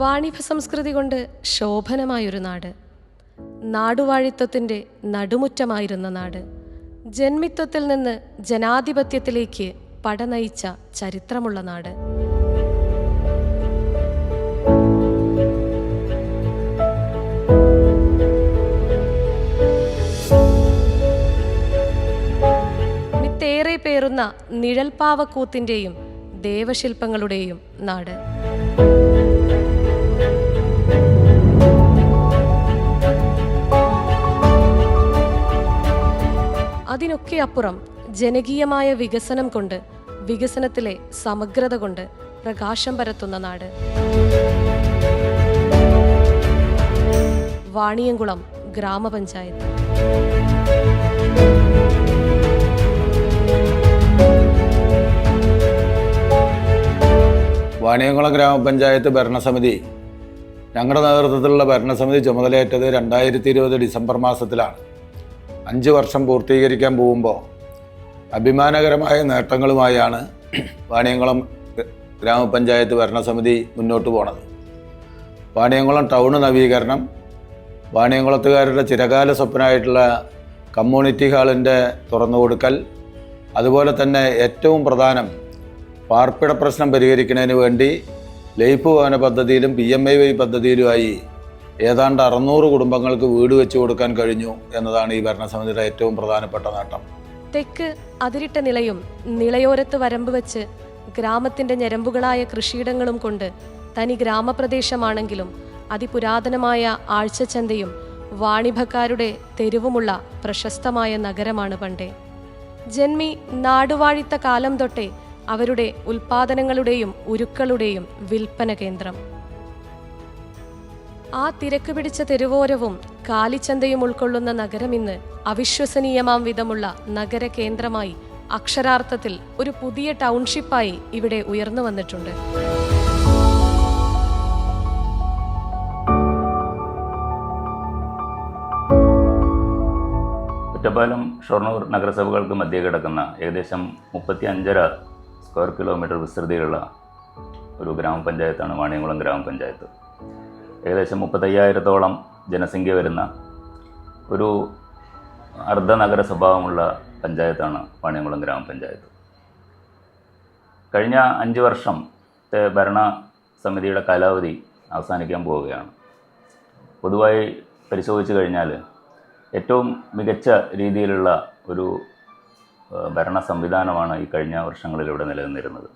വാണിഭ സംസ്കൃതി കൊണ്ട് ശോഭനമായൊരു നാട്. നാടുവാഴിത്വത്തിന്റെ നടുമുറ്റമായിരുന്ന നാട്. ജന്മിത്വത്തിൽ നിന്ന് ജനാധിപത്യത്തിലേക്ക് പടനയിച്ച ചരിത്രമുള്ള നാട്. മിത്തേറെ പേറുന്ന നിഴൽപ്പാവക്കൂത്തിന്റെയും ദേവശില്പങ്ങളുടെയും നാട്. അതിനൊക്കെ അപ്പുറം ജനകീയമായ വികസനം കൊണ്ട് വികസനത്തിലെ സമഗ്രത കൊണ്ട് പ്രകാശം പരത്തുന്ന നാട്. വാണിയംകുളം ഗ്രാമപഞ്ചായത്ത്. വാണിയംകുളം ഗ്രാമപഞ്ചായത്ത് ഭരണസമിതി. ഞങ്ങളുടെ നേതൃത്വത്തിലുള്ള ഭരണസമിതി ചുമതലയേറ്റത് രണ്ടായിരത്തി ഇരുപത് ഡിസംബർ മാസത്തിലാണ്. അഞ്ച് വർഷം പൂർത്തീകരിക്കാൻ പോകുമ്പോൾ അഭിമാനകരമായ നേട്ടങ്ങളുമായാണ് വാണിയംകുളം ഗ്രാമപഞ്ചായത്ത് ഭരണസമിതി മുന്നോട്ട് പോണത്. വാണിയംകുളം ടൗൺ നവീകരണം വാണിയംകുളത്തുകാരുടെ ചിരകാല സ്വപ്നമായിട്ടുള്ള കമ്മ്യൂണിറ്റി ഹാളിന്റെ തുറന്നു കൊടുക്കൽ അതുപോലെ തന്നെ ഏറ്റവും പ്രധാനം പാർപ്പിട പ്രശ്നം പരിഹരിക്കുന്നതിന് വേണ്ടി ലൈഫ് ഭവന പദ്ധതിയിലും പി എം ഐ വൈ പദ്ധതിയിലുമായി ഏതാണ്ട് അറുന്നൂറ് കുടുംബങ്ങൾക്ക് വീട് വെച്ചു കൊടുക്കാൻ കഴിഞ്ഞു എന്നതാണ് ഈ ഭരണസമിതിയുടെ ഏറ്റവും പ്രധാനപ്പെട്ട നേട്ടം. തെക്ക് അതിരിട്ട നിലയും നിളയോരത്ത് വരമ്പ് വെച്ച് ഗ്രാമത്തിന്റെ ഞരമ്പുകളായ കൃഷിയിടങ്ങളും കൊണ്ട് തനി ഗ്രാമപ്രദേശമാണെങ്കിലും അതിപുരാതനമായ ആഴ്ചച്ചന്തയും വാണിഭക്കാരുടെ തെരുവുമുള്ള പ്രശസ്തമായ നഗരമാണ് പണ്ടേ. ജന്മി നാടുവാഴിത്ത കാലം തൊട്ടേ അവരുടെ ഉൽപാദനങ്ങളുടെയും ഉരുക്കളുടെയും വിൽപ്പന കേന്ദ്രം. ആ തിരക്ക് പിടിച്ച തെരുവോരവും കാലിച്ചന്തയും ഉൾക്കൊള്ളുന്ന നഗരം ഇന്ന് അവിശ്വസനീയമാം വിധമുള്ള നഗര കേന്ദ്രമായി അക്ഷരാർത്ഥത്തിൽ ഒരു പുതിയ ടൗൺഷിപ്പായി ഇവിടെ ഉയർന്നു വന്നിട്ടുണ്ട്. ഒറ്റപ്പാലം ഷൊർണൂർ നഗരസഭകൾക്ക് മധ്യേ കിടക്കുന്ന ഏകദേശം മുപ്പത്തി അഞ്ചര സ്ക്വയർ കിലോമീറ്റർ വിസ്തൃതിയിലുള്ള ഒരു ഗ്രാമപഞ്ചായത്താണ് വാണിയംകുളം ഗ്രാമപഞ്ചായത്ത്. ഏകദേശം മുപ്പത്തയ്യായിരത്തോളം ജനസംഖ്യ വരുന്ന ഒരു അർദ്ധനഗര സ്വഭാവമുള്ള പഞ്ചായത്താണ് വാണിയംകുളം ഗ്രാമപഞ്ചായത്ത്. കഴിഞ്ഞ അഞ്ച് വർഷത്തെ ഭരണ സമിതിയുടെ കാലാവധി അവസാനിക്കാൻ പോവുകയാണ്. പൊതുവായി പരിശോധിച്ച് കഴിഞ്ഞാൽ ഏറ്റവും മികച്ച രീതിയിലുള്ള ഒരു ഭരണ സംവിധാനമാണ് ഈ കഴിഞ്ഞ വർഷങ്ങളിൽ ഇവിടെ നിലനിന്നിരുന്നത്.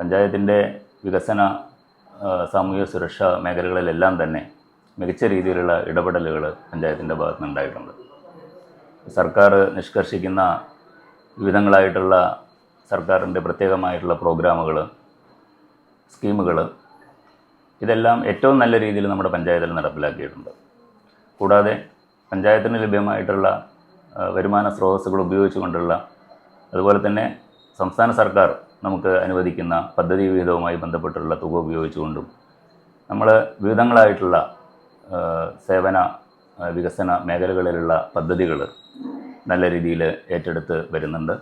പഞ്ചായത്തിന്റെ വികസന സാമൂഹിക സുരക്ഷാ മേഖലകളിലെല്ലാം തന്നെ മികച്ച രീതിയിലുള്ള ഇടപെടലുകൾ പഞ്ചായത്തിന്റെ ഭാഗത്ത് നിന്നുണ്ടായിട്ടുണ്ട് സർക്കാർ നിഷ്കർഷിക്കുന്ന വിവിധങ്ങളായിട്ടുള്ള സർക്കാരിന്റെ പ്രത്യേകമായിട്ടുള്ള പ്രോഗ്രാമുകൾ സ്കീമുകൾ ഇതെല്ലാം ഏറ്റവും നല്ല രീതിയിൽ നമ്മുടെ പഞ്ചായത്തിൽ നടപ്പിലാക്കിയിട്ടുണ്ട്. കൂടാതെ പഞ്ചായത്തിന് ലഭ്യമായിട്ടുള്ള വരുമാന സ്രോതസ്സുകൾ ഉപയോഗിച്ചുകൊണ്ടുള്ള അതുപോലെ തന്നെ സംസ്ഥാന സർക്കാർ നമുക്ക് അനുവദിക്കുന്ന പദ്ധതി വിഹിതവുമായി ബന്ധപ്പെട്ടുള്ള തുക ഉപയോഗിച്ചുകൊണ്ടും നമ്മൾ വിവിധങ്ങളായിട്ടുള്ള സേവന വികസന മേഖലകളിലുള്ള പദ്ധതികൾ നല്ല രീതിയിൽ ഏറ്റെടുത്ത് വരുന്നുണ്ട്.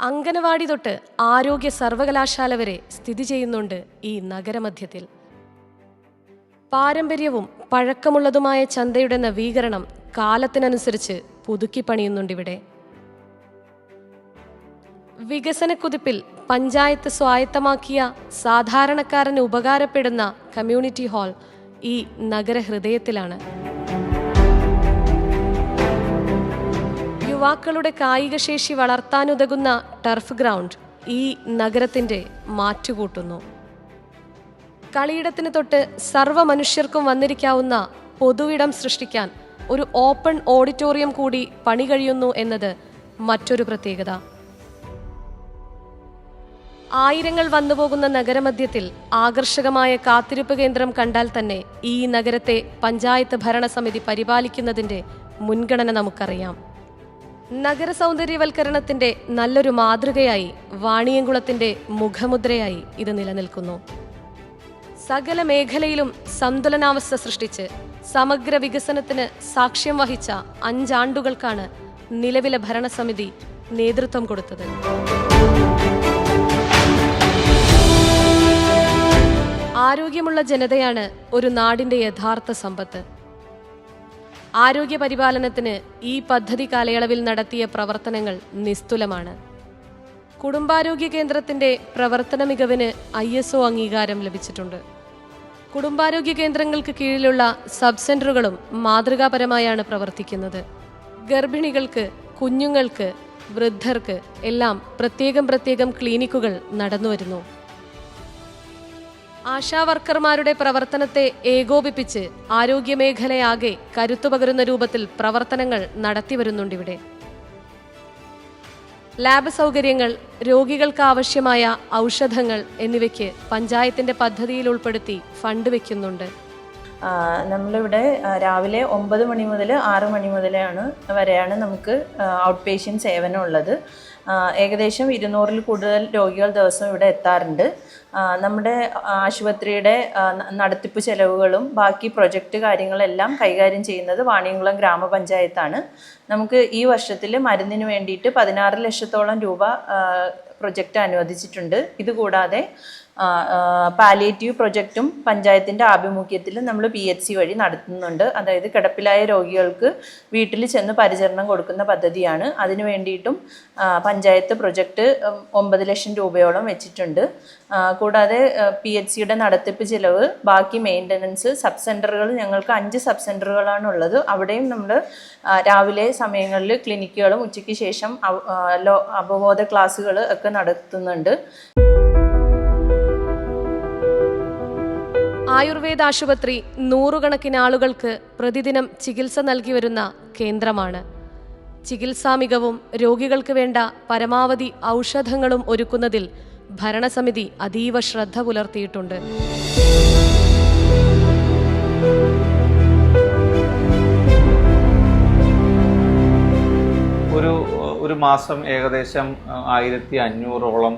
അങ്കനവാടി തൊട്ട് ആരോഗ്യ സർവകലാശാല വരെ സ്ഥിതി ചെയ്യുന്നുണ്ട് ഈ നഗരമധ്യത്തിൽ. പാരമ്പര്യവും പഴക്കമുള്ളതുമായ ചന്തയുടെ നവീകരണം കാലത്തിനനുസരിച്ച് പുതുക്കി പണിയുന്നുണ്ടിവിടെ വികസനക്കുതിപ്പിൽ പഞ്ചായത്ത് സ്വായത്തമാക്കിയ സാധാരണക്കാരന് ഉപകാരപ്പെടുന്ന കമ്മ്യൂണിറ്റി ഹാൾ ഈ നഗരഹൃദയത്തിലാണ്. യുവാക്കളുടെ കായികശേഷി വളർത്താനുതകുന്ന ടർഫ് ഗ്രൗണ്ട് ഈ നഗരത്തിന്റെ മാറ്റുകൂട്ടുന്നു. കളിയിടത്തിന് തൊട്ട് സർവ മനുഷ്യർക്കും വന്നിരിക്കാവുന്ന പൊതുവിടം സൃഷ്ടിക്കാൻ ഒരു ഓപ്പൺ ഓഡിറ്റോറിയം കൂടി പണി കഴിയുന്നു എന്നത് മറ്റൊരു പ്രത്യേകത. ആയിരങ്ങൾ വന്നുപോകുന്ന നഗരമധ്യത്തിൽ ആകർഷകമായ കാത്തിരിപ്പ് കേന്ദ്രം കണ്ടാൽ തന്നെ ഈ നഗരത്തെ പഞ്ചായത്ത് ഭരണസമിതി പരിപാലിക്കുന്നതിന്റെ മുൻഗണന നമുക്കറിയാം. നഗര സൗന്ദര്യവൽക്കരണത്തിന്റെ നല്ലൊരു മാതൃകയായി വാണിയംകുളത്തിന്റെ മുഖമുദ്രയായി ഇത് നിലനിൽക്കുന്നു. സകല മേഖലയിലും സന്തുലനാവസ്ഥ സൃഷ്ടിച്ച് സമഗ്ര വികസനത്തിന് സാക്ഷ്യം വഹിച്ച അഞ്ചാണ്ടുകൾക്കാണ് നിലവിലെ ഭരണസമിതി നേതൃത്വം കൊടുത്തത്. ആരോഗ്യമുള്ള ജനതയാണ് ഒരു നാടിന്റെ യഥാർത്ഥ സമ്പത്ത്. ആരോഗ്യ പരിപാലനത്തിന് ഈ പദ്ധതി കാലയളവിൽ നടത്തിയ പ്രവർത്തനങ്ങൾ നിസ്തുലമാണ്. കുടുംബാരോഗ്യ കേന്ദ്രത്തിന്റെ പ്രവർത്തന മികവിന് ഐ എസ് ഒ അംഗീകാരം ലഭിച്ചിട്ടുണ്ട്. കുടുംബാരോഗ്യ കേന്ദ്രങ്ങൾക്ക് കീഴിലുള്ള സബ് സെന്ററുകളും മാതൃകാപരമായാണ് പ്രവർത്തിക്കുന്നത്. ഗർഭിണികൾക്ക് കുഞ്ഞുങ്ങൾക്ക് വൃദ്ധർക്ക് എല്ലാം പ്രത്യേകം പ്രത്യേകം ക്ലിനിക്കുകൾ നടന്നുവരുന്നു. ആശാ വർക്കർമാരുടെ പ്രവർത്തനത്തെ ഏകോപിപ്പിച്ച് ആരോഗ്യമേഖലയാകെ കരുത്തുപകരുന്ന രൂപത്തിൽ പ്രവർത്തനങ്ങൾ നടത്തിവരുന്നുണ്ടിവിടെ. ലാബ് സൗകര്യങ്ങൾ രോഗികൾക്ക് ആവശ്യമായ ഔഷധങ്ങൾ എന്നിവയ്ക്ക് പഞ്ചായത്തിന്റെ പദ്ധതിയിൽ ഉൾപ്പെടുത്തി ഫണ്ട് വെക്കുന്നുണ്ട്. ആ, നമ്മളിവിടെ രാവിലെ ഒമ്പത് മണി മുതൽ ആറ് മണി മുതലാണ് വരെയാണ് നമുക്ക് ഔട്ട് പേഷ്യൻ സേവനം ഉള്ളത്. ഏകദേശം ഇരുന്നൂറിൽ കൂടുതൽ രോഗികൾ ദിവസം ഇവിടെ എത്താറുണ്ട്. നമ്മുടെ ആശുപത്രിയുടെ നടത്തിപ്പ് ചെലവുകളും ബാക്കി പ്രൊജക്റ്റ് കാര്യങ്ങളെല്ലാം കൈകാര്യം ചെയ്യുന്നത് വാണിയംകുളം ഗ്രാമപഞ്ചായത്താണ്. നമുക്ക് ഈ വർഷത്തിൽ മരുന്നിന് വേണ്ടിയിട്ട് പതിനാറ് ലക്ഷത്തോളം രൂപ പ്രൊജക്റ്റ് അനുവദിച്ചിട്ടുണ്ട്. ഇതുകൂടാതെ പാലിയേറ്റീവ് പ്രൊജക്റ്റും പഞ്ചായത്തിന്റെ ആഭിമുഖ്യത്തിൽ നമ്മൾ പി എച്ച് സി വഴി നടത്തുന്നുണ്ട്. അതായത് കിടപ്പിലായ രോഗികൾക്ക് വീട്ടിൽ ചെന്ന് പരിചരണം കൊടുക്കുന്ന പദ്ധതിയാണ്. അതിനു വേണ്ടിയിട്ടും പഞ്ചായത്ത് പ്രൊജക്റ്റ് ഒമ്പത് ലക്ഷം രൂപയോളം വെച്ചിട്ടുണ്ട്. കൂടാതെ പി എച്ച് സിയുടെ നടത്തിപ്പ് ചിലവ് ബാക്കി മെയിന്റനൻസ് സബ് സെന്ററുകൾ ഞങ്ങൾക്ക് അഞ്ച് സബ് സെന്ററുകളാണ് ഉള്ളത് അവിടെയും നമ്മൾ രാവിലെ സമയങ്ങളിൽ ക്ലിനിക്കുകളും ഉച്ചയ്ക്ക് ശേഷം അവബോധ ക്ലാസ്സുകൾ ഒക്കെ നടത്തുന്നുണ്ട്. ആയുർവേദ ആശുപത്രി നൂറുകണക്കിന് ആളുകൾക്ക് പ്രതിദിനം ചികിത്സ നൽകി വരുന്ന കേന്ദ്രമാണ്. ചികിത്സാ മികവും രോഗികൾക്ക് വേണ്ട പരമാവധി ഔഷധങ്ങളും ഒരുക്കുന്നതിൽ ഭരണസമിതി അതീവ ശ്രദ്ധ പുലർത്തിയിട്ടുണ്ട്. ഒരു ഒരു മാസം ഏകദേശം ആയിരത്തി അഞ്ഞൂറോളം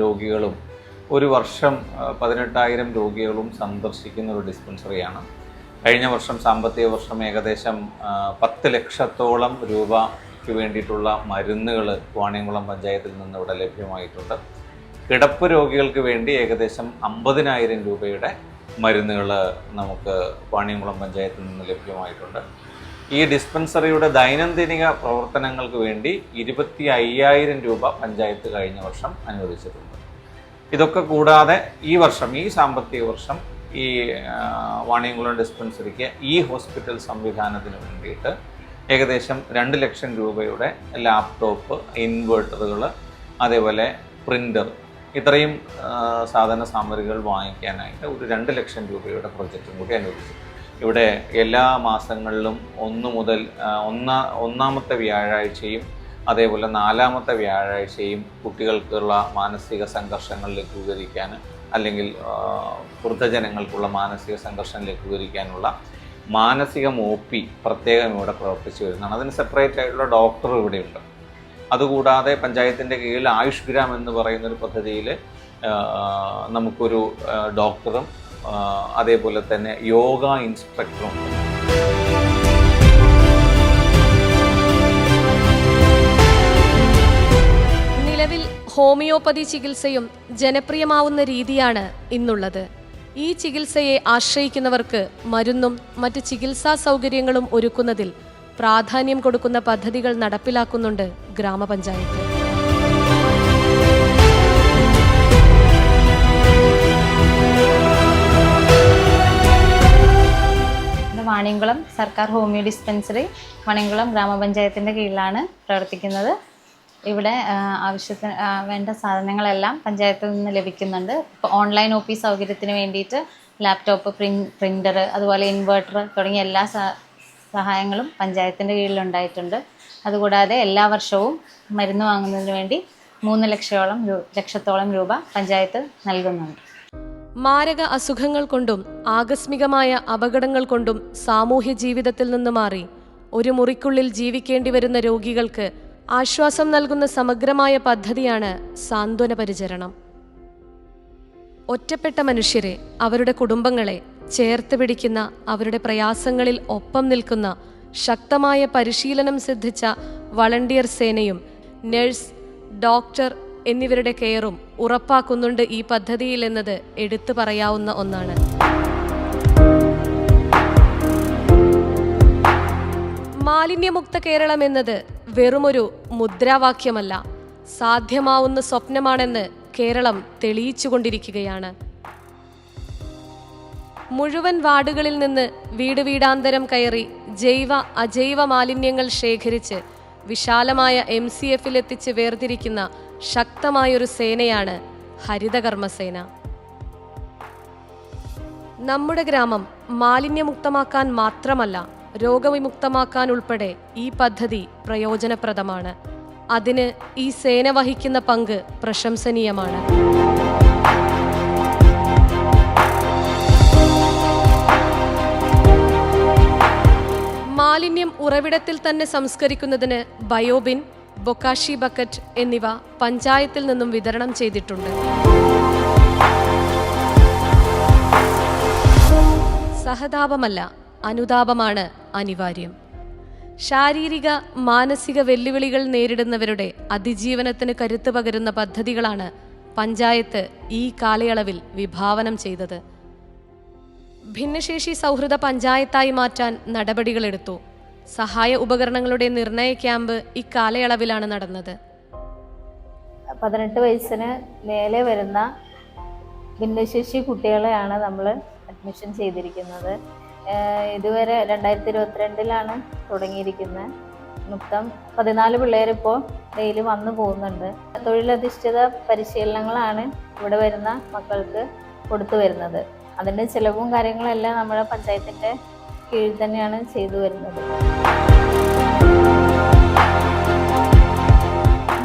രോഗികളും ഒരു വർഷം പതിനെട്ടായിരം രോഗികളും സന്ദർശിക്കുന്ന ഒരു ഡിസ്പെൻസറിയാണ്. കഴിഞ്ഞ വർഷം സാമ്പത്തിക വർഷം ഏകദേശം പത്ത് ലക്ഷത്തോളം രൂപയ്ക്ക് വേണ്ടിയിട്ടുള്ള മരുന്നുകൾ വാണിയംകുളം പഞ്ചായത്തിൽ നിന്ന് ഇവിടെ ലഭ്യമായിട്ടുണ്ട്. കിടപ്പ് രോഗികൾക്ക് വേണ്ടി ഏകദേശം അമ്പതിനായിരം രൂപയുടെ മരുന്നുകൾ നമുക്ക് വാണിയംകുളം പഞ്ചായത്തിൽ നിന്ന് ലഭ്യമായിട്ടുണ്ട്. ഈ ഡിസ്പെൻസറിയുടെ ദൈനംദിനിക പ്രവർത്തനങ്ങൾക്ക് വേണ്ടി ഇരുപത്തി അയ്യായിരം രൂപ പഞ്ചായത്ത് കഴിഞ്ഞ വർഷം അനുവദിച്ചിട്ടുണ്ട്. ഇതൊക്കെ കൂടാതെ ഈ വർഷം ഈ സാമ്പത്തിക വർഷം ഈ വാണിയംകുളം ഡിസ്പെൻസറിക്ക് ഈ ഹോസ്പിറ്റൽ സംവിധാനത്തിന് വേണ്ടിയിട്ട് ഏകദേശം രണ്ട് ലക്ഷം രൂപയുടെ ലാപ്ടോപ്പ് ഇൻവേർട്ടറുകൾ അതേപോലെ പ്രിന്റർ ഇത്രയും സാധന സാമഗ്രികൾ വാങ്ങിക്കാനായിട്ട് ഒരു രണ്ട് ലക്ഷം രൂപയുടെ പ്രൊജക്റ്റും കൂടി അനുവദിച്ചു. ഇവിടെ എല്ലാ മാസങ്ങളിലും ഒന്ന് മുതൽ ഒന്നാ ഒന്നാമത്തെ വ്യാഴാഴ്ചയും അതേപോലെ നാലാമത്തെ വ്യാഴാഴ്ചയും കുട്ടികൾക്കുള്ള മാനസിക സംഘർഷങ്ങൾ ലഘൂകരിക്കാൻ അല്ലെങ്കിൽ വൃദ്ധജനങ്ങൾക്കുള്ള മാനസിക സംഘർഷം ലഘൂകരിക്കാനുള്ള മാനസിക മോപ്പി പ്രത്യേകം ഇവിടെ പ്രവർത്തിച്ചു വരുന്നതാണ്. അതിന് സെപ്പറേറ്റ് ആയിട്ടുള്ള ഡോക്ടർ ഇവിടെയുണ്ട്. അതുകൂടാതെ പഞ്ചായത്തിന്റെ കീഴിൽ ആയുഷ് ഗ്രാം എന്ന് പറയുന്ന ഒരു പദ്ധതിയിൽ നമുക്കൊരു ഡോക്ടറും അതേപോലെ തന്നെ യോഗ ഇൻസ്ട്രക്ടറും ഹോമിയോപ്പതി ചികിത്സയും ജനപ്രിയമാവുന്ന രീതിയാണ് ഇന്നുള്ളത്. ഈ ചികിത്സയെ ആശ്രയിക്കുന്നവർക്ക് മരുന്നും മറ്റ് ചികിത്സാ സൗകര്യങ്ങളും ഒരുക്കുന്നതിൽ പ്രാധാന്യം കൊടുക്കുന്ന പദ്ധതികൾ നടപ്പിലാക്കുന്നുണ്ട് ഗ്രാമപഞ്ചായത്ത്. വാണിയംകുളം സർക്കാർ ഹോമിയോ ഡിസ്പെൻസറി വാണിയംകുളം ഗ്രാമപഞ്ചായത്തിന്റെ കീഴിലാണ് പ്രവർത്തിക്കുന്നത്. ഇവിടെ ആവശ്യത്തിന് വേണ്ട സാധനങ്ങളെല്ലാം പഞ്ചായത്തിൽ നിന്ന് ലഭിക്കുന്നുണ്ട്. ഇപ്പോൾ ഓൺലൈൻ പി സൗകര്യത്തിന് വേണ്ടിയിട്ട് ലാപ്ടോപ്പ് പ്രിൻ പ്രിന്റർ അതുപോലെ ഇൻവേർട്ടർ തുടങ്ങിയ എല്ലാ സഹായങ്ങളും പഞ്ചായത്തിന്റെ കീഴിലുണ്ടായിട്ടുണ്ട്. അതുകൂടാതെ എല്ലാ വർഷവും മരുന്ന് വാങ്ങുന്നതിന് വേണ്ടി മൂന്ന് ലക്ഷത്തോളം ലക്ഷത്തോളം രൂപ പഞ്ചായത്ത് നൽകുന്നുണ്ട്. മാരക അസുഖങ്ങൾ കൊണ്ടും ആകസ്മികമായ അപകടങ്ങൾ കൊണ്ടും സാമൂഹ്യ ജീവിതത്തിൽ നിന്ന് മാറി. ഒരു മുറിക്കുള്ളിൽ ജീവിക്കേണ്ടി വരുന്ന രോഗികൾക്ക് ആശ്വാസം നൽകുന്ന സമഗ്രമായ പദ്ധതിയാണ് സാന്ത്വന പരിചരണം. ഒറ്റപ്പെട്ട മനുഷ്യരെ അവരുടെ കുടുംബങ്ങളെ ചേർത്ത് പിടിക്കുന്ന അവരുടെ പ്രയാസങ്ങളിൽ ഒപ്പം നിൽക്കുന്ന ശക്തമായ പരിശീലനം സിദ്ധിച്ച വളണ്ടിയർ സേനയും നഴ്സ് ഡോക്ടർ എന്നിവരുടെ കെയറും ഉറപ്പാക്കുന്നുണ്ട് ഈ പദ്ധതിയിൽ എന്നത് എടുത്തു പറയാവുന്ന ഒന്നാണ്. മാലിന്യമുക്ത കേരളം എന്നത് വെറുമൊരു മുദ്രാവാക്യമല്ല സാധ്യമാവുന്ന സ്വപ്നമാണെന്ന് കേരളം തെളിയിച്ചുകൊണ്ടിരിക്കുകയാണ്. മുഴുവൻ വാർഡുകളിൽ നിന്ന് വീട് വീടാന്തരം കയറി ജൈവ അജൈവ മാലിന്യങ്ങൾ ശേഖരിച്ച് വിശാലമായ എം സി എഫിൽ എത്തിച്ച് വേർതിരിക്കുന്ന ശക്തമായൊരു സേനയാണ് ഹരിതകർമ്മസേന. നമ്മുടെ ഗ്രാമം മാലിന്യമുക്തമാക്കാൻ മാത്രമല്ല രോഗവിമുക്തമാക്കാൻ ഉൾപ്പെടെ ഈ പദ്ധതി പ്രയോജനപ്രദമാണ്. അതിന് ഈ സേന വഹിക്കുന്ന പങ്ക് പ്രശംസനീയമാണ്. മാലിന്യം ഉറവിടത്തിൽ തന്നെ സംസ്കരിക്കുന്നതിന് ബയോബിൻ ബൊക്കാഷി ബക്കറ്റ് എന്നിവ പഞ്ചായത്തിൽ നിന്നും വിതരണം ചെയ്തിട്ടുണ്ട്. സഹതാപമല്ല അനുതാപമാണ് അനിവാര്യം. ശാരീരിക മാനസിക വെല്ലുവിളികൾ നേരിടുന്നവരുടെ അതിജീവനത്തിന് കരുത്തു പകരുന്ന പദ്ധതികളാണ് പഞ്ചായത്ത് ഈ കാലയളവിൽ വിഭാവനം ചെയ്തത്. ഭിന്നശേഷി സൗഹൃദ പഞ്ചായത്തായി മാറ്റാൻ നടപടികളെടുത്തു. സഹായ ഉപകരണങ്ങളുടെ നിർണയ ക്യാമ്പ് ഇക്കാലയളവിലാണ് നടന്നത്. പതിനെട്ട് വയസ്സിന് മേലെ വരുന്ന ഭിന്നശേഷി കുട്ടികളെയാണ് നമ്മൾ അഡ്മിഷൻ ചെയ്തിരിക്കുന്നത്. ഇതുവരെ രണ്ടായിരത്തി ഇരുപത്തിരണ്ടിലാണ് തുടങ്ങിയിരിക്കുന്നത് മൊത്തം പതിനാല് പിള്ളേരിപ്പോൾ ഡെയിലി വന്നു പോകുന്നുണ്ട്. തൊഴിലധിഷ്ഠിത പരിശീലനങ്ങളാണ് ഇവിടെ വരുന്ന മക്കൾക്ക് കൊടുത്തു വരുന്നത്. അതിന്റെ ചിലവും കാര്യങ്ങളെല്ലാം നമ്മുടെ പഞ്ചായത്തിന്റെ കീഴിൽ തന്നെയാണ് ചെയ്തു വരുന്നത്.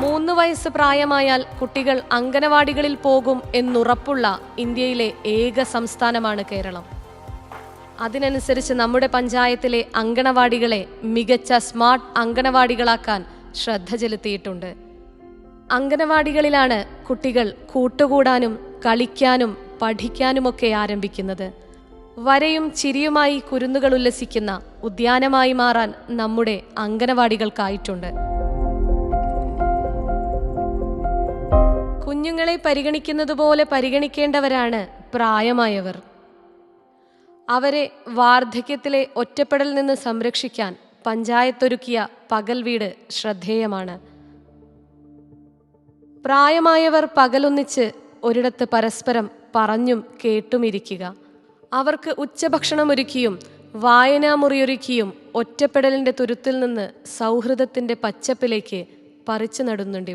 മൂന്ന് വയസ്സ് പ്രായമായാൽ കുട്ടികൾ അങ്കനവാടികളിൽ പോകും എന്നുറപ്പുള്ള ഇന്ത്യയിലെ ഏക സംസ്ഥാനമാണ് കേരളം. അതിനനുസരിച്ച് നമ്മുടെ പഞ്ചായത്തിലെ അങ്കണവാടികളെ മികച്ച സ്മാർട്ട് അങ്കണവാടികളാക്കാൻ ശ്രദ്ധ ചെലുത്തിയിട്ടുണ്ട്. അങ്കണവാടികളിലാണ് കുട്ടികൾ കൂട്ടുകൂടാനും കളിക്കാനും പഠിക്കാനുമൊക്കെ ആരംഭിക്കുന്നത്. വരയും ചിരിയുമായി കുരുന്നുകൾ ഉല്ലസിക്കുന്ന ഉദ്യാനമായി മാറാൻ നമ്മുടെ അങ്കണവാടികൾക്കായിട്ടുണ്ട്. കുഞ്ഞുങ്ങളെ പരിഗണിക്കുന്നതുപോലെ പരിഗണിക്കേണ്ടവരാണ് പ്രായമായവർ. അവരെ വാർദ്ധക്യത്തിലെ ഒറ്റപ്പെടൽ നിന്ന് സംരക്ഷിക്കാൻ പഞ്ചായത്തൊരുക്കിയ പകൽ വീട് ശ്രദ്ധേയമാണ്. പ്രായമായവർ പകലൊന്നിച്ച് ഒരിടത്ത് പരസ്പരം പറഞ്ഞും കേട്ടുമിരിക്കുക. അവർക്ക് ഉച്ചഭക്ഷണം ഒരുക്കിയും വായനാമുറിയൊരുക്കിയും ഒറ്റപ്പെടലിന്റെ തുരുത്തിൽ നിന്ന് സൗഹൃദത്തിന്റെ പച്ചപ്പിലേക്ക് പറിച്ചു നടുന്നുണ്ട്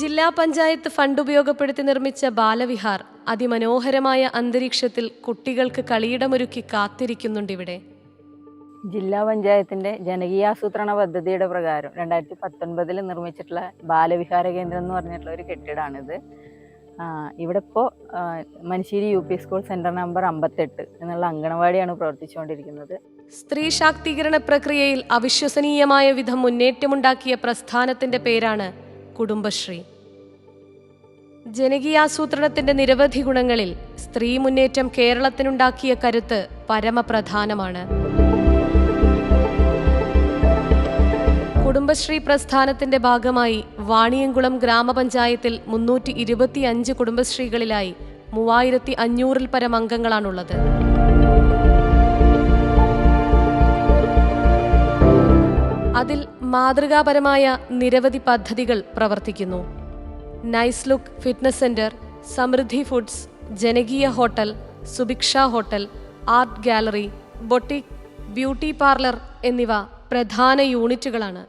ജില്ലാ പഞ്ചായത്ത് ഫണ്ട് ഉപയോഗപ്പെടുത്തി നിർമ്മിച്ച ബാലവിഹാർ അതിമനോഹരമായ അന്തരീക്ഷത്തിൽ കുട്ടികൾക്ക് കളിയിടമൊരുക്കി കാത്തിരിക്കുന്നുണ്ട് ഇവിടെ. ജില്ലാ പഞ്ചായത്തിന്റെ ജനകീയാസൂത്രണ പദ്ധതിയുടെ പ്രകാരം രണ്ടായിരത്തി പത്തൊൻപതിൽ നിർമ്മിച്ചിട്ടുള്ള ബാലവിഹാര കേന്ദ്രം എന്ന് പറഞ്ഞിട്ടുള്ള ഒരു കെട്ടിടമാണിത് ഇവിടെ ഇപ്പോൾ Manusseri U P school centre number അമ്പത്തെട്ട് എന്നുള്ള അങ്കണവാടിയാണ് പ്രവർത്തിച്ചുകൊണ്ടിരിക്കുന്നത്. സ്ത്രീ ശാക്തീകരണ പ്രക്രിയയിൽ അവിശ്വസനീയമായ വിധം മുന്നേറ്റമുണ്ടാക്കിയ പ്രസ്ഥാനത്തിന്റെ പേരാണ് കുടുംബശ്രീ. ജനകീയാസൂത്രണത്തിന്റെ നിരവധി ഗുണങ്ങളിൽ സ്ത്രീ മുന്നേറ്റം കേരളത്തിനുണ്ടാക്കിയ കരുത്ത് പരമപ്രധാനമാണ്. കുടുംബശ്രീ പ്രസ്ഥാനത്തിന്റെ ഭാഗമായി വാണിയംകുളം ഗ്രാമപഞ്ചായത്തിൽ മുന്നൂറ്റി ഇരുപത്തിയഞ്ച് കുടുംബശ്രീകളിലായി മൂവായിരത്തി അഞ്ഞൂറിൽ പരം അംഗങ്ങളാണുള്ളത്. അതിൽ മാതൃകാപരമായ നിരവധി പദ്ധതികൾ പ്രവർത്തിക്കുന്നു. Nice look fitness centre Samruddhi foods ജനകീയ hotel Subhiksha hotel art gallery boutique beauty parlour എന്നിവ പ്രധാന യൂണിറ്റുകളാണ്.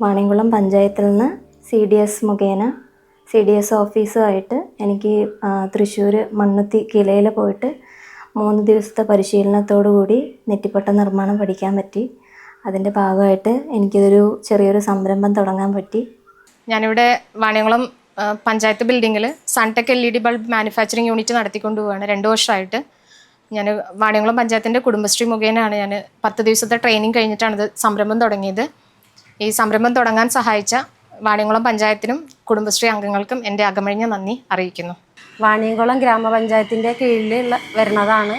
വാണിംകുളം പഞ്ചായത്തിൽ നിന്ന് സി ഡി എസ് മുഖേന സി ഡി എസ് ഓഫീസുമായിട്ട് എനിക്ക് തൃശ്ശൂർ മണ്ണുത്തി കിലയിൽ പോയിട്ട് മൂന്ന് ദിവസത്തെ പരിശീലനത്തോടു കൂടി നെറ്റിപ്പട്ട നിർമ്മാണം പഠിക്കാൻ പറ്റി. അതിന്റെ ഭാഗമായിട്ട് എനിക്കിതൊരു ചെറിയൊരു സംരംഭം തുടങ്ങാൻ പറ്റി. ഞാനിവിടെ വാണിയംകുളം പഞ്ചായത്ത് ബിൽഡിങ്ങിൽ Suntech L E D bulb manufacturing unit നടത്തിക്കൊണ്ട് പോവുകയാണ് രണ്ട് വർഷമായിട്ട് ഞാൻ വാണിയംകുളം പഞ്ചായത്തിന്റെ കുടുംബശ്രീ മുഖേനയാണ് ഞാൻ പത്ത് ദിവസത്തെ ട്രെയിനിങ് കഴിഞ്ഞിട്ടാണ് ഇത് സംരംഭം തുടങ്ങിയത്. ഈ സംരംഭം തുടങ്ങാൻ സഹായിച്ച വാണിയംകുളം പഞ്ചായത്തിനും കുടുംബശ്രീ അംഗങ്ങൾക്കും എന്റെ അകമഴിഞ്ഞ നന്ദി അറിയിക്കുന്നു. വാണിയംകുളം ഗ്രാമപഞ്ചായത്തിന്റെ കീഴിൽ വരുന്നതാണ്.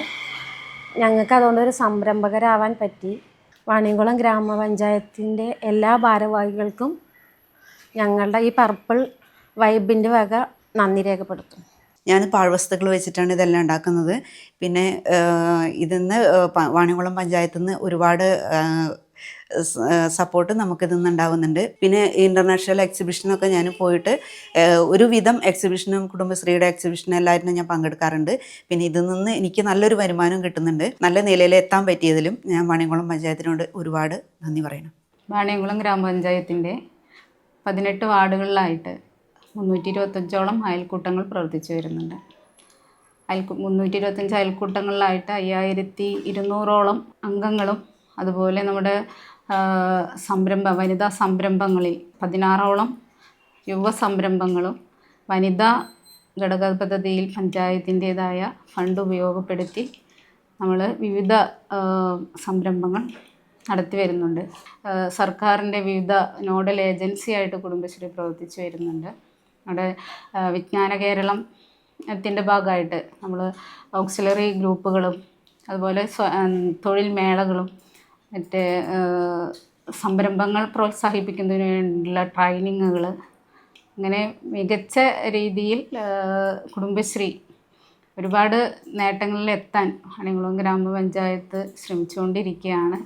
ഞങ്ങൾക്ക് അതുകൊണ്ട് ഒരു സംരംഭകരാവാൻ പറ്റി. വാണിയംകുളം ഗ്രാമപഞ്ചായത്തിന്റെ എല്ലാ ഭാരവാഹികൾക്കും ഞങ്ങളുടെ ഈ പർപ്പിൾ വൈബിന്റെ വക നന്ദി രേഖപ്പെടുത്തും ഞാൻ പാഴ്വസ്തുക്കൾ വെച്ചിട്ടാണ് ഇതെല്ലാം ഉണ്ടാക്കുന്നത്. പിന്നെ ഇതിന്ന് വാണിയംകുളം പഞ്ചായത്തിൽ നിന്ന് ഒരുപാട് സപ്പോർട്ട് നമുക്കിതിൽ നിന്നുണ്ടാവുന്നുണ്ട്. പിന്നെ ഇന്റർനാഷണൽ എക്സിബിഷനൊക്കെ ഞാൻ പോയിട്ട് ഒരുവിധം എക്സിബിഷനും കുടുംബശ്രീയുടെ എക്സിബിഷനും എല്ലാവരും ഞാൻ പങ്കെടുക്കാറുണ്ട്. പിന്നെ ഇതിൽ നിന്ന് എനിക്ക് നല്ലൊരു വരുമാനം കിട്ടുന്നുണ്ട്. നല്ല നിലയിൽ എത്താൻ പറ്റിയതിലും ഞാൻ വാണിയംകുളം പഞ്ചായത്തിനോട് ഒരുപാട് നന്ദി പറയണം വാണിയംകുളം ഗ്രാമപഞ്ചായത്തിന്റെ പതിനെട്ട് വാർഡുകളിലായിട്ട് മുന്നൂറ്റി ഇരുപത്തഞ്ചോളം അയൽക്കൂട്ടങ്ങൾ പ്രവർത്തിച്ചു വരുന്നുണ്ട്. അയൽക്കൂ മുന്നൂറ്റി ഇരുപത്തഞ്ച് അയൽക്കൂട്ടങ്ങളിലായിട്ട് അയ്യായിരത്തി ഇരുന്നൂറോളം അംഗങ്ങളും അതുപോലെ നമ്മുടെ സംരംഭ വനിതാ സംരംഭങ്ങളിൽ പതിനാറോളം യുവ സംരംഭങ്ങളും വനിതാ ഘടക പദ്ധതിയിൽ പഞ്ചായത്തിന്റേതായ ഫണ്ട് ഉപയോഗപ്പെടുത്തി നമ്മൾ വിവിധ സംരംഭങ്ങൾ നടത്തി വരുന്നുണ്ട്. സർക്കാരിന്റെ വിവിധ നോഡൽ ഏജൻസിയായിട്ട് കുടുംബശ്രീ പ്രവർത്തിച്ചു വരുന്നുണ്ട്. നമ്മുടെ വിജ്ഞാന കേരളം ത്തിന്റെ ഭാഗമായിട്ട് നമ്മൾ ഓക്സിലറി ഗ്രൂപ്പുകളും അതുപോലെ തൊഴിൽ മേളകളും മറ്റേ സംരംഭങ്ങൾ പ്രോത്സാഹിപ്പിക്കുന്നതിന് വേണ്ടിയുള്ള ട്രെയിനിങ്ങുകൾ അങ്ങനെ മികച്ച രീതിയിൽ കുടുംബശ്രീ ഒരുപാട് നേട്ടങ്ങളിൽ എത്താൻ അണികുളം ഗ്രാമപഞ്ചായത്ത് ശ്രമിച്ചുകൊണ്ടിരിക്കുകയാണ്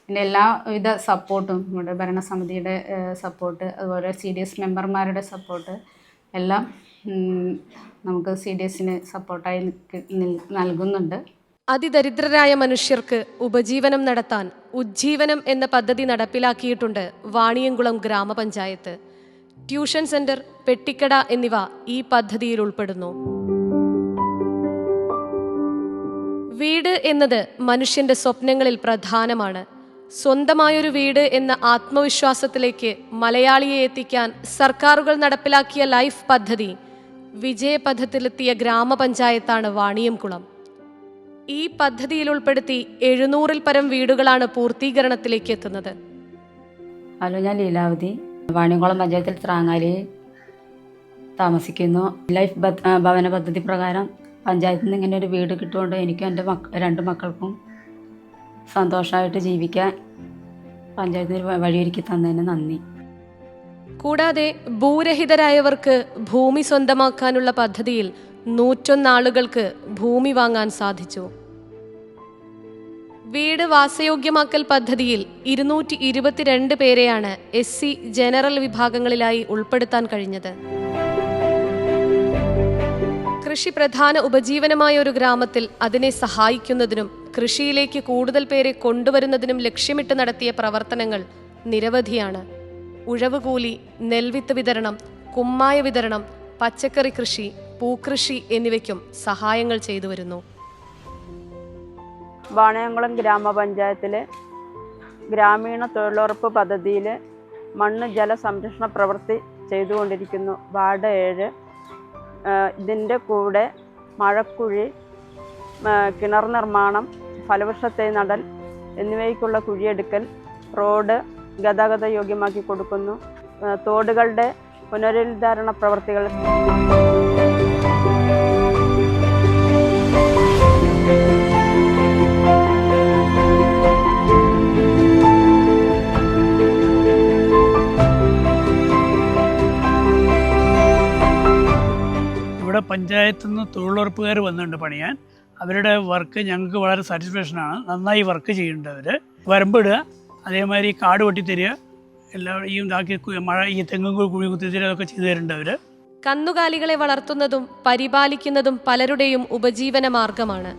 ഇതിന്റെ എല്ലാവിധ സപ്പോർട്ടും നമ്മുടെ ഭരണസമിതിയുടെ സപ്പോർട്ട് അതുപോലെ സി ഡി എസ് മെമ്പർമാരുടെ സപ്പോർട്ട് എല്ലാം നമുക്ക് സി ഡി എസിന് സപ്പോർട്ടായി നൽകുന്നുണ്ട്. അതിദരിദ്രരായ മനുഷ്യർക്ക് ഉപജീവനം നടത്താൻ ഉജ്ജീവനം എന്ന പദ്ധതി നടപ്പിലാക്കിയിട്ടുണ്ട് വാണിയംകുളം ഗ്രാമപഞ്ചായത്ത്. ട്യൂഷൻ സെന്റർ പെട്ടിക്കട എന്നിവ ഈ പദ്ധതിയിൽ ഉൾപ്പെടുന്നു. വീട് എന്നത് മനുഷ്യന്റെ സ്വപ്നങ്ങളിൽ പ്രധാനമാണ്. സ്വന്തമായൊരു വീട് എന്ന ആത്മവിശ്വാസത്തിലേക്ക് മലയാളിയെ എത്തിക്കാൻ സർക്കാരുകൾ നടപ്പിലാക്കിയ ലൈഫ് പദ്ധതി വിജയപഥത്തിലെത്തിയ ഗ്രാമപഞ്ചായത്താണ് വാണിയംകുളം. ഈ പദ്ധതിയിൽ ഉൾപ്പെടുത്തി എഴുന്നൂറിൽ പരം വീടുകളാണ് പൂർത്തീകരണത്തിലേക്ക് എത്തുന്നത്. ഹലോ ഞാൻ ലീലാവതി. വാണിയംകുളം പഞ്ചായത്തിൽ ത്രാങ്ങാലി താമസിക്കുന്നു. ലൈഫ് ഭവന പദ്ധതി പ്രകാരം പഞ്ചായത്തിൽ നിന്ന് ഇങ്ങനെ ഒരു വീട് കിട്ടുകൊണ്ട് എനിക്കും എന്റെ മക്ക രണ്ട് മക്കൾക്കും സന്തോഷമായിട്ട് ജീവിക്കാൻ പഞ്ചായത്തിന് വഴിയൊരുക്കി തന്നതിന് നന്ദി. കൂടാതെ ഭൂരഹിതരായവർക്ക് ഭൂമി സ്വന്തമാക്കാനുള്ള പദ്ധതിയിൽ നൂറ്റൊന്നാളുകൾക്ക് ഭൂമി വാങ്ങാൻ സാധിച്ചു. വീട് വാസയോഗ്യമാക്കൽ പദ്ധതിയിൽ ഇരുന്നൂറ്റി ഇരുപത്തിരണ്ട് പേരെയാണ് എസ് സി ജനറൽ വിഭാഗങ്ങളിലായി ഉൾപ്പെടുത്താൻ കഴിഞ്ഞത്. കൃഷി പ്രധാന ഉപജീവനമായ ഒരു ഗ്രാമത്തിൽ അതിനെ സഹായിക്കുന്നതിനും കൃഷിയിലേക്ക് കൂടുതൽ പേരെ കൊണ്ടുവരുന്നതിനും ലക്ഷ്യമിട്ട് നടത്തിയ പ്രവർത്തനങ്ങൾ നിരവധിയാണ്. ഉഴവുകൂലി നെൽവിത്ത് വിതരണം കുമ്മായ വിതരണം പച്ചക്കറി കൃഷി പൂക്കൃഷി എന്നിവയ്ക്കും സഹായങ്ങൾ ചെയ്തു വരുന്നു. വാണയംകുളം ഗ്രാമപഞ്ചായത്തിലെ ഗ്രാമീണ തൊഴിലുറപ്പ് പദ്ധതിയിൽ മണ്ണ് ജല സംരക്ഷണ പ്രവൃത്തി ചെയ്തുകൊണ്ടിരിക്കുന്നു. വാർഡ് ഏഴ്. ഇതിന്റെ കൂടെ മഴക്കുഴി കിണർ നിർമ്മാണം ഫലവൃക്ഷത്തെ നടൽ എന്നിവയ്ക്കുള്ള കുഴിയെടുക്കൽ റോഡ് ഗതാഗത യോഗ്യമാക്കി കൊടുക്കുന്നു. തോടുകളുടെ പുനരുദ്ധാരണ പ്രവർത്തികൾ പഞ്ചായത്തിൽ നിന്ന് തൊഴിലുറപ്പുകാർ വന്നിട്ടുണ്ട് പണിയാൻ. അവരുടെ വർക്ക് ഞങ്ങൾക്ക് വളരെ സാറ്റിസ്ഫാക്ഷനാണ് നന്നായി വർക്ക് ചെയ്യുന്നുണ്ട് അവർ വരമ്പിടുക അതേമാതിരി കാട് വെട്ടിത്തരിക ഈ ഇതാക്കി മഴ ഈ തെങ്ങും കുഴി കുത്തിത്തരിക അതൊക്കെ ചെയ്തു തരുന്നുണ്ട് അവർ കന്നുകാലികളെ വളർത്തുന്നതും പരിപാലിക്കുന്നതും പലരുടെയും ഉപജീവന മാർഗമാണ്.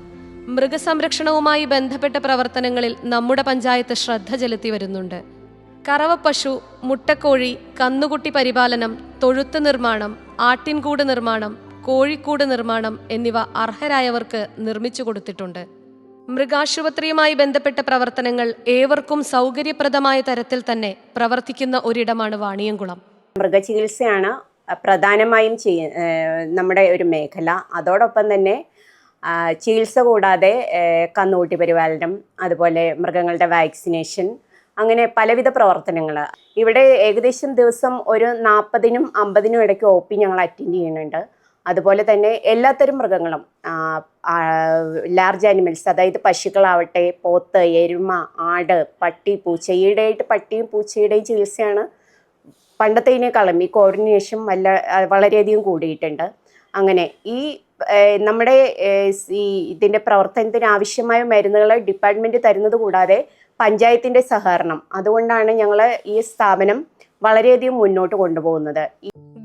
മൃഗസംരക്ഷണവുമായി ബന്ധപ്പെട്ട പ്രവർത്തനങ്ങളിൽ നമ്മുടെ പഞ്ചായത്ത് ശ്രദ്ധ ചെലുത്തി വരുന്നുണ്ട്. കറവപ്പശു മുട്ടക്കോഴി കന്നുകുട്ടി പരിപാലനം തൊഴുത്ത് നിർമ്മാണം ആട്ടിൻകൂട് നിർമ്മാണം കോഴിക്കൂട് നിർമ്മാണം എന്നിവ അർഹരായവർക്ക് നിർമ്മിച്ചു കൊടുത്തിട്ടുണ്ട്. മൃഗാശുപത്രിയുമായി ബന്ധപ്പെട്ട പ്രവർത്തനങ്ങൾ ഏവർക്കും സൗകര്യപ്രദമായ തരത്തിൽ തന്നെ പ്രവർത്തിക്കുന്ന ഒരിടമാണ് വാണിയംകുളം. മൃഗചികിത്സയാണ് പ്രധാനമായും ചെയ്യ നമ്മുടെ ഒരു മേഖല. അതോടൊപ്പം തന്നെ ചികിത്സ കൂടാതെ കന്നുകൂട്ടി പരിപാലനം അതുപോലെ മൃഗങ്ങളുടെ വാക്സിനേഷൻ അങ്ങനെ പലവിധ പ്രവർത്തനങ്ങൾ. ഇവിടെ ഏകദേശം ദിവസം ഒരു നാൽപ്പതിനും അമ്പതിനും ഇടയ്ക്ക് ഒ പി ഞങ്ങൾ അറ്റൻഡ് ചെയ്യുന്നുണ്ട്. അതുപോലെ തന്നെ എല്ലാത്തരം മൃഗങ്ങളും ലാർജ് ആനിമൽസ് അതായത് പശുക്കളാവട്ടെ പോത്ത് എരുമ ആട് പട്ടി പൂച്ച ഈയിടെയായിട്ട് പട്ടിയും പൂച്ചയുടെയും ചികിത്സയാണ് പണ്ടത്തേനേക്കാളും ഈ കോർഡിനേഷൻ വല്ല വളരെയധികം കൂടിയിട്ടുണ്ട്. അങ്ങനെ ഈ നമ്മുടെ ഈ ഇതിന്റെ പ്രവർത്തനത്തിന് ആവശ്യമായ മരുന്നുകൾ ഡിപ്പാർട്ട്മെന്റ് തരുന്നത് കൂടാതെ പഞ്ചായത്തിന്റെ സഹകരണം. അതുകൊണ്ടാണ് ഞങ്ങൾ ഈ സ്ഥാപനം വളരെയധികം മുന്നോട്ട് കൊണ്ടുപോകുന്നത്.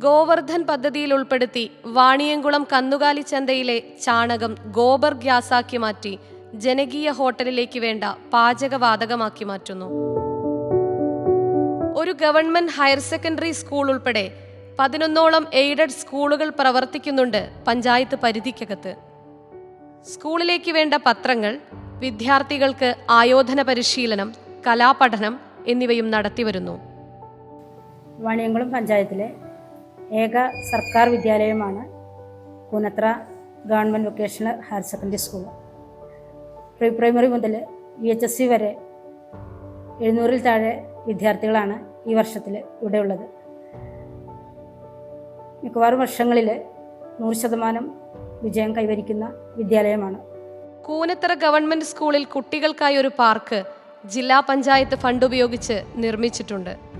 ഗോവർദ്ധൻ പദ്ധതിയിൽ ഉൾപ്പെടുത്തി വാണിയംകുളം കന്നുകാലി ചന്തയിലെ ചാണകം ഗോബർ ഗ്യാസാക്കി മാറ്റി ജനകീയ ഹോട്ടലിലേക്ക് വേണ്ട പാചകവാതകമാക്കി മാറ്റുന്നു. ഒരു ഗവൺമെന്റ് ഹയർ സെക്കൻഡറി സ്കൂൾ ഉൾപ്പെടെ പതിനൊന്നോളം എയ്ഡഡ് സ്കൂളുകൾ പ്രവർത്തിക്കുന്നുണ്ട് പഞ്ചായത്ത് പരിധിക്കകത്ത്. സ്കൂളിലേക്ക് വേണ്ട പത്രങ്ങൾ വിദ്യാർത്ഥികൾക്ക് ആയോധന പരിശീലനം കലാപഠനം എന്നിവയും നടത്തിവരുന്നു. വാണിയംകുളം പഞ്ചായത്തിലെ ഏക സർക്കാർ വിദ്യാലയമാണ് Koonathara government vocational higher secondary school. Pre primary മുതൽ വി എച്ച് എസ് സി വരെ എഴുന്നൂറിൽ താഴെ വിദ്യാർത്ഥികളാണ് ഈ വർഷത്തിൽ ഇവിടെ ഉള്ളത് മിക്കവാറും വർഷങ്ങളിൽ നൂറ് ശതമാനം വിജയം കൈവരിക്കുന്ന വിദ്യാലയമാണ്. കൂനത്തറ ഗവൺമെന്റ് സ്കൂളിൽ കുട്ടികൾക്കായി ഒരു പാർക്ക് ജില്ലാ പഞ്ചായത്ത് ഫണ്ട് ഉപയോഗിച്ച് നിർമ്മിച്ചിട്ടുണ്ട്.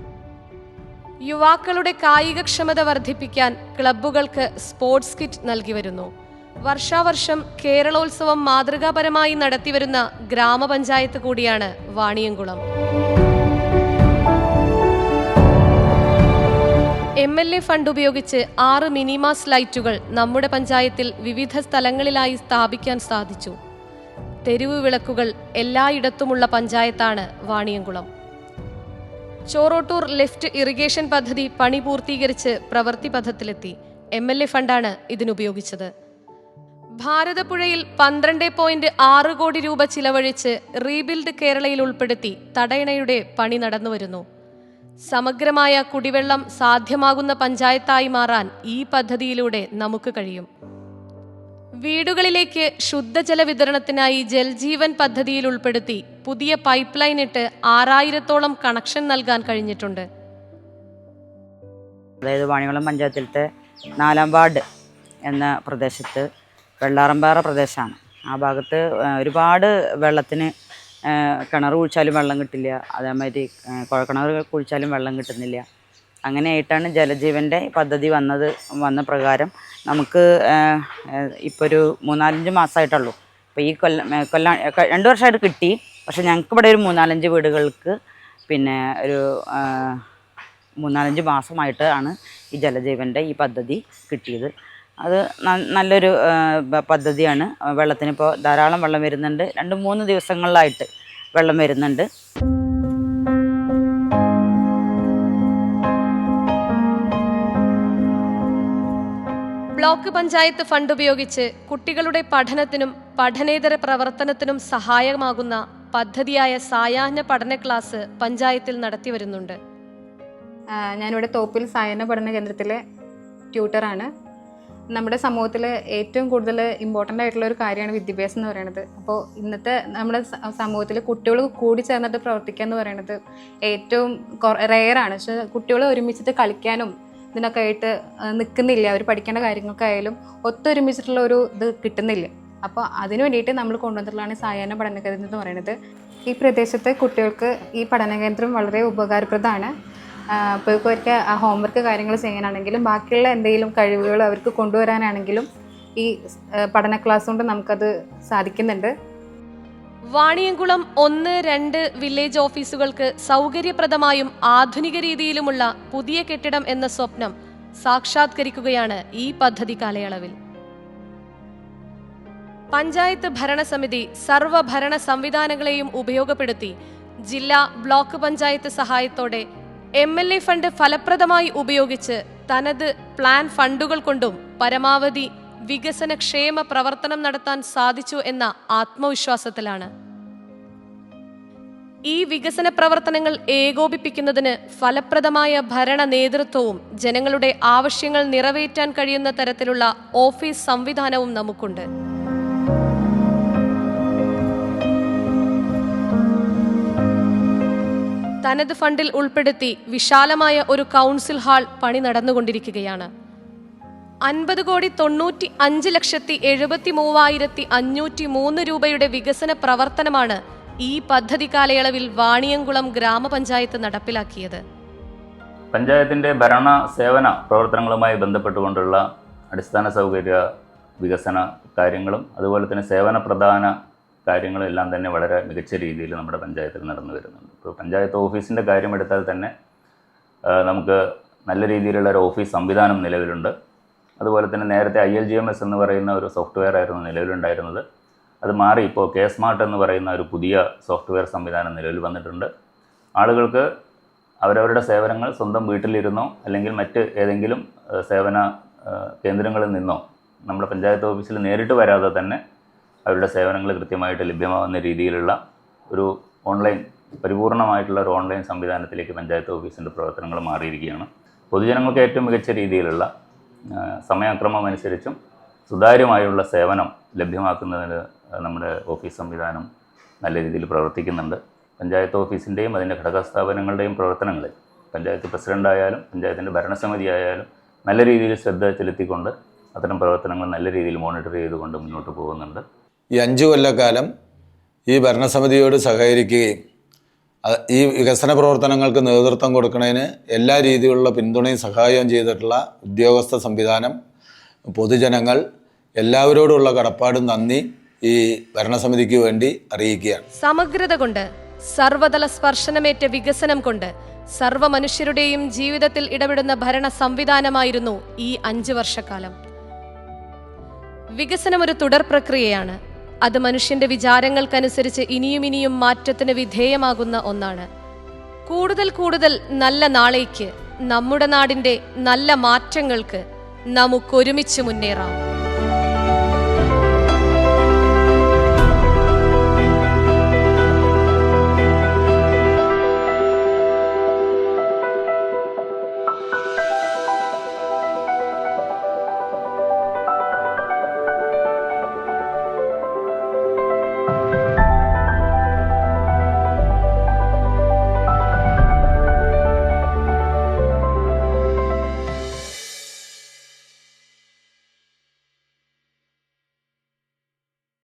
യുവാക്കളുടെ കായികക്ഷമത വർദ്ധിപ്പിക്കാൻ ക്ലബ്ബുകൾക്ക് സ്പോർട്സ് കിറ്റ് നൽകി വരുന്നു. വർഷാവർഷം കേരളോത്സവം മാതൃകാപരമായി നടത്തിവരുന്ന ഗ്രാമപഞ്ചായത്ത് കൂടിയാണ് Vaniyamkulam. M L A fund ഉപയോഗിച്ച് ആറ് മിനിമാസ് ലൈറ്റുകൾ നമ്മുടെ പഞ്ചായത്തിൽ വിവിധ സ്ഥലങ്ങളിലായി സ്ഥാപിക്കാൻ സാധിച്ചു. തെരുവ് വിളക്കുകൾ എല്ലായിടത്തുമുള്ള പഞ്ചായത്താണ് വാണിയംകുളം. ചോറോട്ടൂർ ലിഫ്റ്റ് ഇറിഗേഷൻ പദ്ധതി പണി പൂർത്തീകരിച്ച് പ്രവൃത്തി പഥത്തിലെത്തി. എം എൽ എ ഫണ്ടാണ് ഇതിനുപയോഗിച്ചത്. ഭാരതപ്പുഴയിൽ പന്ത്രണ്ട് പോയിന്റ് ആറ് കോടി രൂപ ചിലവഴിച്ച് റീബിൽഡ് കേരളയിൽ ഉൾപ്പെടുത്തി തടയണയുടെ പണി നടന്നുവരുന്നു. സമഗ്രമായ കുടിവെള്ളം സാധ്യമാകുന്ന പഞ്ചായത്തായി മാറാൻ ഈ പദ്ധതിയിലൂടെ നമുക്ക് കഴിയും. വീടുകളിലേക്ക് ശുദ്ധജല വിതരണത്തിനായി ജൽജീവൻ പദ്ധതിയിൽ ഉൾപ്പെടുത്തി പുതിയ പൈപ്പ് ലൈൻ ഇട്ട് ആറായിരത്തോളം കണക്ഷൻ നൽകാൻ കഴിഞ്ഞിട്ടുണ്ട്. അതായത് വാണികുളം പഞ്ചായത്തിലത്തെ നാലാം വാർഡ് എന്ന പ്രദേശത്ത് വെള്ളാറമ്പാറ പ്രദേശമാണ്. ആ ഭാഗത്ത് ഒരുപാട് വെള്ളത്തിന് കിണർ കുഴിച്ചാലും വെള്ളം കിട്ടില്ല. അതേമാതിരി ആ, കുഴൽക്കിണർ കുഴിച്ചാലും വെള്ളം കിട്ടുന്നില്ല. അങ്ങനെയായിട്ടാണ് ജലജീവന്റെ പദ്ധതി വന്നത് വന്ന പ്രകാരം നമുക്ക് ഇപ്പോൾ ഒരു മൂന്നാലഞ്ച് മാസമായിട്ടുള്ളൂ അപ്പോൾ ഈ കൊല്ലം കൊല്ലം രണ്ട് വർഷമായിട്ട് കിട്ടി. പക്ഷെ ഞങ്ങൾക്ക് ഇവിടെ ഒരു മൂന്നാലഞ്ച് വീടുകൾക്ക് പിന്നെ ഒരു മൂന്നാലഞ്ച് മാസമായിട്ട് ആണ് ഈ ജലജീവന്റെ ഈ പദ്ധതി കിട്ടിയത്. അത് നല്ലൊരു പദ്ധതിയാണ്. വെള്ളത്തിനിപ്പോൾ ധാരാളം വെള്ളം വരുന്നുണ്ട്. രണ്ട് മൂന്ന് ദിവസങ്ങളിലായിട്ട് വെള്ളം വരുന്നുണ്ട്. ബ്ലോക്ക് പഞ്ചായത്ത് ഫണ്ട് ഉപയോഗിച്ച് കുട്ടികളുടെ പഠനത്തിനും പഠനേതര പ്രവർത്തനത്തിനും സഹായകമാകുന്ന പദ്ധതിയായ സായാഹ്ന പഠന ക്ലാസ് പഞ്ചായത്തിൽ നടത്തി വരുന്നുണ്ട്. ഞാനിവിടെ തോപ്പിൽ സായാഹ്ന പഠന കേന്ദ്രത്തിലെ ട്യൂട്ടറാണ്. നമ്മുടെ സമൂഹത്തിൽ ഏറ്റവും കൂടുതൽ ഇമ്പോർട്ടന്റ് ആയിട്ടുള്ള ഒരു കാര്യമാണ് വിദ്യാഭ്യാസം എന്ന് പറയുന്നത്. അപ്പോൾ ഇന്നത്തെ നമ്മുടെ സമൂഹത്തിൽ കുട്ടികൾ കൂടി ചേർന്നിട്ട് പ്രവർത്തിക്കുക എന്ന് പറയുന്നത് ഏറ്റവും റെയറാണ് പക്ഷെ കുട്ടികൾ ഒരുമിച്ചിട്ട് കളിക്കാനും ഇതിനൊക്കെ ആയിട്ട് നിൽക്കുന്നില്ല അവർ പഠിക്കേണ്ട കാര്യങ്ങൾക്കായാലും ഒത്തൊരുമിച്ചിട്ടുള്ള ഒരു ഇത് കിട്ടുന്നില്ല. അപ്പോൾ അതിനു വേണ്ടിയിട്ട് നമ്മൾ കൊണ്ടുവന്നിട്ടുള്ളതാണ് സായാഹ്ന പഠന കേന്ദ്രം എന്ന് പറയുന്നത്. ഈ പ്രദേശത്തെ കുട്ടികൾക്ക് ഈ പഠന കേന്ദ്രം വളരെ ഉപകാരപ്രദമാണ്. അപ്പോൾ അവർക്ക് ഹോംവർക്ക് കാര്യങ്ങൾ ചെയ്യാനാണെങ്കിലും ബാക്കിയുള്ള എന്തെങ്കിലും കഴിവുകൾ അവർക്ക് കൊണ്ടുവരാനാണെങ്കിലും ഈ പഠന ക്ലാസ് കൊണ്ട് നമുക്കത് സാധിക്കുന്നുണ്ട്. വാണിയംകുളം ഒന്ന് രണ്ട് വില്ലേജ് ഓഫീസുകൾക്ക് സൗകര്യപ്രദമായും ആധുനിക രീതിയിലുമുള്ള പുതിയ കെട്ടിടം എന്ന സ്വപ്നം സാക്ഷാത്കരിക്കുകയാണ് ഈ പദ്ധതി കാലയളവിൽ. പഞ്ചായത്ത് ഭരണസമിതി സർവഭരണ സംവിധാനങ്ങളെയും ഉപയോഗപ്പെടുത്തി ജില്ലാ ബ്ലോക്ക് പഞ്ചായത്ത് സഹായത്തോടെ എം എൽ എ ഫണ്ട് ഫലപ്രദമായി ഉപയോഗിച്ച് തനത് പ്ലാൻ ഫണ്ടുകൾ കൊണ്ടും പരമാവധി വികസന ക്ഷേമ പ്രവർത്തനം നടത്താൻ സാധിച്ചു എന്ന ആത്മവിശ്വാസത്തിലാണ്. ഈ വികസന പ്രവർത്തനങ്ങൾ ഏകോപിപ്പിക്കുന്നതിന് ഫലപ്രദമായ ഭരണ നേതൃത്വവും ജനങ്ങളുടെ ആവശ്യങ്ങൾ നിറവേറ്റാൻ കഴിയുന്ന തരത്തിലുള്ള ഓഫീസ് സംവിധാനവും നമുക്കുണ്ട്. തനത് ഫണ്ടിൽ ഉൾപ്പെടുത്തി വിശാലമായ ഒരു കൗൺസിൽ ഹാൾ പണി നടന്നുകൊണ്ടിരിക്കുകയാണ്. അൻപത് കോടി തൊണ്ണൂറ്റി അഞ്ച് ലക്ഷത്തി എഴുപത്തി മൂവായിരത്തി അഞ്ഞൂറ്റി മൂന്ന് രൂപയുടെ വികസന പ്രവർത്തനമാണ് ഈ പദ്ധതി കാലയളവിൽ വാണിയംകുളം ഗ്രാമപഞ്ചായത്ത് നടപ്പിലാക്കിയത്. പഞ്ചായത്തിന്റെ ഭരണ സേവന പ്രവർത്തനങ്ങളുമായി ബന്ധപ്പെട്ടുകൊണ്ടുള്ള അടിസ്ഥാന സൗകര്യ വികസന കാര്യങ്ങളും അതുപോലെ തന്നെ സേവന പ്രധാന കാര്യങ്ങളും എല്ലാം തന്നെ വളരെ മികച്ച രീതിയിൽ നമ്മുടെ പഞ്ചായത്തിൽ നടന്നു വരുന്നുണ്ട്. ഇപ്പോൾ പഞ്ചായത്ത് ഓഫീസിന്റെ കാര്യം എടുത്താൽ തന്നെ നമുക്ക് നല്ല രീതിയിലുള്ള ഒരു ഓഫീസ് സംവിധാനം നിലവിലുണ്ട്. അതുപോലെ തന്നെ നേരത്തെ I L G M S എന്ന് പറയുന്ന ഒരു സോഫ്റ്റ്വെയർ ആയിരുന്നു നിലവിലുണ്ടായിരുന്നത്. അത് മാറി ഇപ്പോൾ കെ സ്മാർട്ട് എന്ന് പറയുന്ന ഒരു പുതിയ സോഫ്റ്റ്വെയർ സംവിധാനം നിലവിൽ വന്നിട്ടുണ്ട്. ആളുകൾക്ക് അവരവരുടെ സേവനങ്ങൾ സ്വന്തം വീട്ടിലിരുന്നോ അല്ലെങ്കിൽ മറ്റ് ഏതെങ്കിലും സേവന കേന്ദ്രങ്ങളിൽ നിന്നോ നമ്മുടെ പഞ്ചായത്ത് ഓഫീസിൽ നേരിട്ട് വരാതെ തന്നെ അവരുടെ സേവനങ്ങൾ കൃത്യമായിട്ട് ലഭ്യമാകുന്ന രീതിയിലുള്ള ഒരു ഓൺലൈൻ പരിപൂർണമായിട്ടുള്ള ഒരു ഓൺലൈൻ സംവിധാനത്തിലേക്ക് പഞ്ചായത്ത് ഓഫീസിന്റെ പ്രവർത്തനങ്ങൾ മാറിയിരിക്കുകയാണ്. പൊതുജനങ്ങൾക്ക് ഏറ്റവും മികച്ച രീതിയിലുള്ള സമയക്രമം അനുസരിച്ചും സുതാര്യമായുള്ള സേവനം ലഭ്യമാക്കുന്നതിന് നമ്മുടെ ഓഫീസ് സംവിധാനം നല്ല രീതിയിൽ പ്രവർത്തിക്കുന്നുണ്ട്. പഞ്ചായത്ത് ഓഫീസിന്റെയും അതിന്റെ ഘടക സ്ഥാപനങ്ങളുടെയും പ്രവർത്തനങ്ങളിൽ പഞ്ചായത്ത് പ്രസിഡന്റായാലും പഞ്ചായത്തിന്റെ ഭരണസമിതി ആയാലും നല്ല രീതിയിൽ ശ്രദ്ധ ചെലുത്തിക്കൊണ്ട് അത്തരം പ്രവർത്തനങ്ങൾ നല്ല രീതിയിൽ മോണിറ്റർ ചെയ്തുകൊണ്ട് മുന്നോട്ട് പോകുന്നുണ്ട്. ഈ അഞ്ചു കൊല്ലക്കാലം ഈ ഭരണസമിതിയോട് സഹകരിക്കുകയും ഈ വികസന പ്രവർത്തനങ്ങൾക്ക് നേതൃത്വം കൊടുക്കുന്നതിന് എല്ലാ രീതിയിലുള്ള പിന്തുണയും സഹായവും ചെയ്തിട്ടുള്ള ഉദ്യോഗസ്ഥ സംവിധാനം പൊതുജനങ്ങൾ എല്ലാവരോടുള്ള കടപ്പാടും നന്ദി ഈ ഭരണസമിതിക്ക് വേണ്ടി അറിയിക്കുകയാണ്. സമഗ്രത കൊണ്ട് സർവതല സ്പർശനമേറ്റ വികസനം കൊണ്ട് സർവ മനുഷ്യരുടെയും ജീവിതത്തിൽ ഇടപെടുന്ന ഭരണ സംവിധാനമായിരുന്നു ഈ അഞ്ചു വർഷക്കാലം. വികസനം ഒരു തുടർ പ്രക്രിയയാണ്. അത് മനുഷ്യന്റെ വിചാരങ്ങൾക്കനുസരിച്ച് ഇനിയും ഇനിയും മാറ്റത്തിന് വിധേയമാകുന്ന ഒന്നാണ്. കൂടുതൽ കൂടുതൽ നല്ല നാളേക്ക് നമ്മുടെ നാടിന്റെ നല്ല മാറ്റങ്ങൾക്ക് നമുക്കൊരുമിച്ച് മുന്നേറാം.